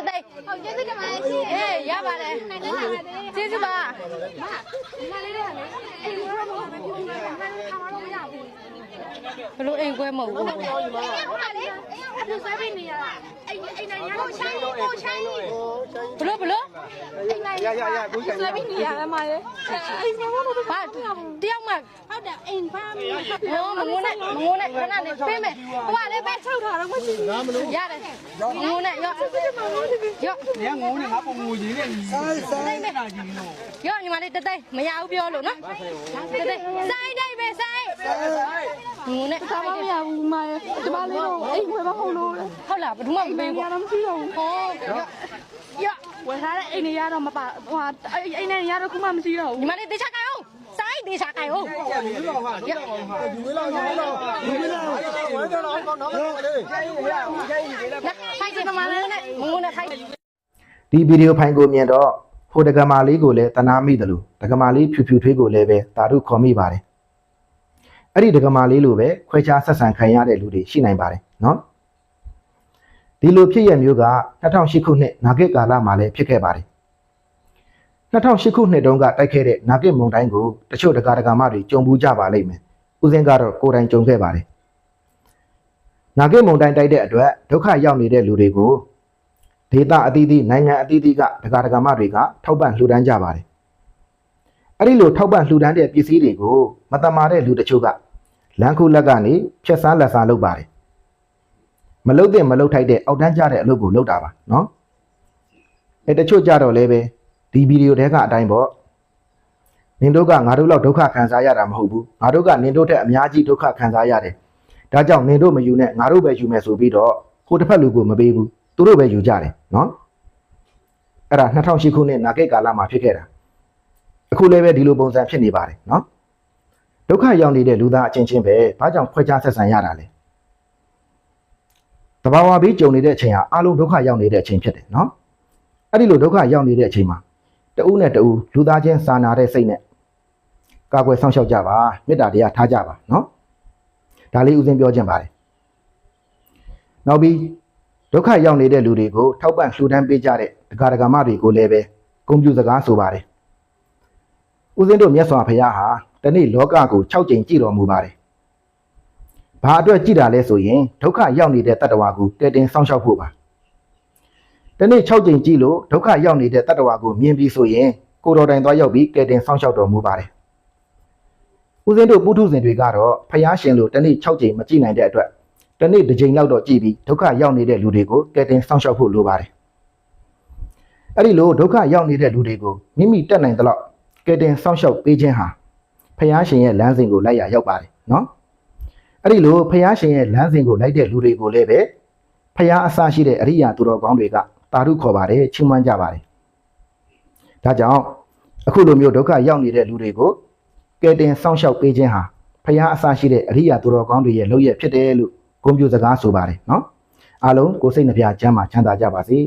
တသိန်းဟုတ်ကျေးဇူးတင်ပါတယ်ရှင်အေးရပါတယ်ကျေးဇူးပါမလေးလေးကလေအိမ်ရောတော့မပြုတ်ဘူးခါမှတော့မရဘူးဘလို့အိမ်ခွဲမဟုတ်ဘူးဟုတ်ပါလေအပြူဆွဲပြီးနေရတာအိမ်အိမ်နိုင်ရတော့ ဆိုင်ကြီးကိုဆိုင်ကြီးဘလို့ဘလို့အိမ်လိုက်ရရရကိုဆိုင်ကြီးလာပြီးနေရမှာလေအိမ်ဆောင်တော့ဘာတယောက်မှဟုတ်တယ်အိမ်ဖမ်းလို့မငုံနဲ့မငုံနဲ့ခဏနဲ့ပေးမယ်ဟိုကလည်းပဲချုပ်ထားတော့မရှိဘူးရတယ်ငုံနဲ့ရော့ရော့ညငုံနဲ့ငါပုံငူကြီးနဲ့ဆိုင်ဆိုင်နေတာကြီးလို့ရော့ညီမလေးတသိမရဘူးပြောလို့နော်တသိဆိုင်တိုင်းပဲဆိုင် ငုံနဲ့ဘာမှမရဘူးမရဲ့ဒီမလေးတော့အိမ်ဝယ်မဟုတ်လို့ဟုတ်လားဘယ်သူမှမပေးရဘူးတော့မရှိတော့ဘူးဟောရော့ဝယ်ထားတဲ့အိမ်တွေရတော့မပါဟိုအိမ်နဲ့ရတော့ခုမှမရှိတော့ညီမလေးတေချာကြိုင်အောင်ဆိုင်တေချာကြိုင်အောင်ထိုင်စီမမလေးနဲ့ငုံနဲ့ထိုင်ဒီဗီဒီယိုဖိုင်ကိုမြင်တော့ဟိုတက္ကမာလေးကိုလည်းတနာမိတယ်လို့တက္ကမာလေးဖြူဖြူထွေးကိုလည်းပဲတာတို့ခေါ်မိပါတယ် အဲ့ဒီတက္ကမာလေးလိုပဲခွဲခြားဆက်ဆံခံရတဲ့လူတွေရှိနိုင်ပါတယ်နော်ဒီလိုဖြစ်ရမျိုးက2008ခုနှစ်နာဂစ်ကာလမှာလည်းဖြစ်ခဲ့ပါတယ်2008ခုနှစ်တုန်းကတိုက်ခဲ့တဲ့နာဂစ်မုန်တိုင်းကိုတချို့တက္ကရာမတွေကြုံဘူးကြပါလိမ့်မယ်ဦးစင်းကတော့ကိုယ်တိုင်ကြုံခဲ့ပါတယ်နာဂစ်မုန်တိုင်းတိုက်တဲ့အတွက်ဒုက္ခရောက်နေတဲ့လူတွေကိုဒေတာအသီးသီးနိုင်ငံအသီးသီးကဒကာဒကာမတွေကထောက်ပံ့လှူဒန်းကြပါတယ်။ အဲ့ဒီလိုထောက်ပံ့လှူဒန်းတဲ့ပစ္စည်းတွေကိုမတမာတဲ့လူတချို့ကလမ်းခုလက်ကနေဖြက်စားလက်စားလုပ်ပါတယ်။မလုပ်တဲ့မလုပ်ထိုက်တဲ့အောက်တန်းကြတဲ့အလုပ်ကိုလုပ်တာပါနော်။အဲတချို့ကြတော့လည်းပဲဒီဗီဒီယိုထဲကအတိုင်းပေါ့နင်တို့ကငါတို့လောက်ဒုက္ခခံစားရတာမဟုတ်ဘူး။ငါတို့ကနင်တို့ထက်အများကြီးဒုက္ခခံစားရတယ်။ဒါကြောင့်နင်တို့မယူနဲ့ငါတို့ပဲယူမယ်ဆိုပြီးတော့ကိုတစ်ဖက်လူကိုမပေးဘူး။သူတို့ပဲယူကြတယ်နော်။အဲ့ဒါ2008ခုနှစ်နာဂိတ်ကာလမှာဖြစ်ခဲ့တာ။ အခုလည်းပဲဒီလိုပုံစံဖြစ်နေပါတယ်နော်။ဒုက္ခရောက်နေတဲ့လူသားအချင်းချင်းပဲဘာကြောင့်ခွဲခြားဆက်ဆံရတာလဲ။တဘာဝပြီးကြုံနေတဲ့အချိန်ဟာအလုံးဒုက္ခရောက်နေတဲ့အချိန်ဖြစ်တယ်နော်။အဲ့ဒီလိုဒုက္ခရောက်နေတဲ့အချိန်မှာတဦးနဲ့တဦးလူသားချင်းစာနာတဲ့စိတ်နဲ့ကာကွယ်ဆောင်ရှောက်ကြပါမေတ္တာတရားထားကြပါနော်။ဒါလေးဦးစင်းပြောခြင်းပါတယ်။နောက်ပြီးဒုက္ခရောက်နေတဲ့လူတွေကိုထောက်ပံ့လှူဒန်းပေးကြတဲ့ဒကာဒကာမတွေကိုလည်းပဲဂုဏ်ပြုစကားဆိုပါတယ်။ ဦးဇင်းတို့မြတ်စွာဘုရားဟာတနေ့လောကကို6ကြိမ်ကြည်တော်မူပါတယ်။ဘာအတွက်ကြည်တာလဲဆိုရင်ဒုက္ခရောက်နေတဲ့တတ္တဝါကိုတည်တင်စောင့်ရှောက်ဖို့ပါ။တနေ့6ကြိမ်ကြည်လို့ဒုက္ခရောက်နေတဲ့တတ္တဝါကိုမြင်ပြီးဆိုရင်ကိုယ်တော်တိုင်သွားရောက်ပြီးတည်တင်စောင့်ရှောက်တော်မူပါတယ်။ဦးဇင်းတို့ပုထုဇဉ်တွေကတော့ဘုရားရှင်လို့တနေ့6ကြိမ်မကြည်နိုင်တဲ့အတွက်တနေ့တစ်ချိန်လောက်တော့ကြည့်ပြီးဒုက္ခရောက်နေတဲ့လူတွေကိုကယ်တင်စောင့်ရှောက်ဖို့လိုပါတယ်။အဲ့ဒီလိုဒုက္ခရောက်နေတဲ့လူတွေကိုမိမိတက်နိုင်သလောက်က ယ်တင်စောင့်ရှောက်ပေးခြင်းဟာဖယားရှင်ရဲ့လမ်းစဉ်ကိုလိုက်ရရောက်ပါတယ်နော်။အဲ့ဒီလိုဖယားရှင်ရဲ့လမ်းစဉ်ကိုလိုက်တဲ့လူတွေကိုလည်းပဲဖယားအစရှိတဲ့အရိယာသူတော်ကောင်းတွေကတာရုခေါ်ပါတယ်ချီးမွမ်းကြပါတယ်။ဒါကြောင့်အခုလိုမျိုးဒုက္ခရောက်နေတဲ့လူတွေကိုကယ်တင်စောင့်ရှောက်ပေးခြင်းဟာဖယားအစရှိတဲ့အရိယာသူတော်ကောင်းတွေရဲ့လုပ်ရဖြစ်တယ်လို့ဂုဏ်ပြုစကားဆိုပါတယ်နော်အားလုံးကိုယ်စိတ်နှပြချမ်းသာချမ်းသာကြပါစေ